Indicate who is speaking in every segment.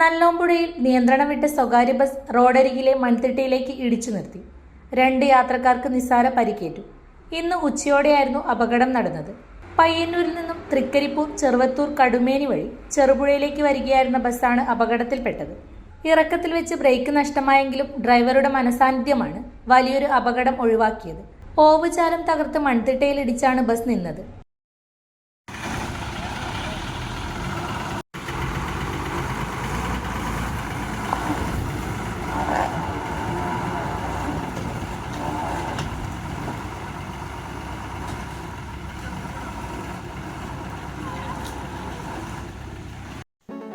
Speaker 1: നല്ലോമ്പുഴയിൽ നിയന്ത്രണം വിട്ട സ്വകാര്യ ബസ് റോഡരികിലെ മൺതിട്ടയിലേക്ക് ഇടിച്ചു നിർത്തി. രണ്ട് യാത്രക്കാർക്ക് നിസ്സാര പരിക്കേറ്റു. ഇന്ന് ഉച്ചയോടെയായിരുന്നു അപകടം നടന്നത്. പയ്യന്നൂരിൽ നിന്നും തൃക്കരിപ്പൂർ ചെറുവത്തൂർ കടുമേനി വഴി ചെറുപുഴയിലേക്ക് വരികയായിരുന്ന ബസ്സാണ് അപകടത്തിൽപ്പെട്ടത്. ഇറക്കത്തിൽ വെച്ച് ബ്രേക്ക് നഷ്ടമായെങ്കിലും ഡ്രൈവറുടെ മനസാന്നിധ്യമാണ് വലിയൊരു അപകടം ഒഴിവാക്കിയത്. ഓവുചാലം തകർത്ത് മൺതിട്ടയിൽ ഇടിച്ചാണ് ബസ് നിന്നത്.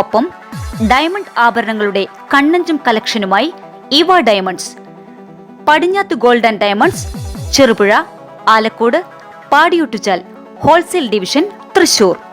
Speaker 2: ഒപ്പം ഡയമണ്ട് ആഭരണങ്ങളുടെ കണ്ണഞ്ചും കളക്ഷനുമായി ഇവ diamonds Padinjath gold and diamonds Cherupuzha Alakode Padiyottuchal wholesale division Thrissur.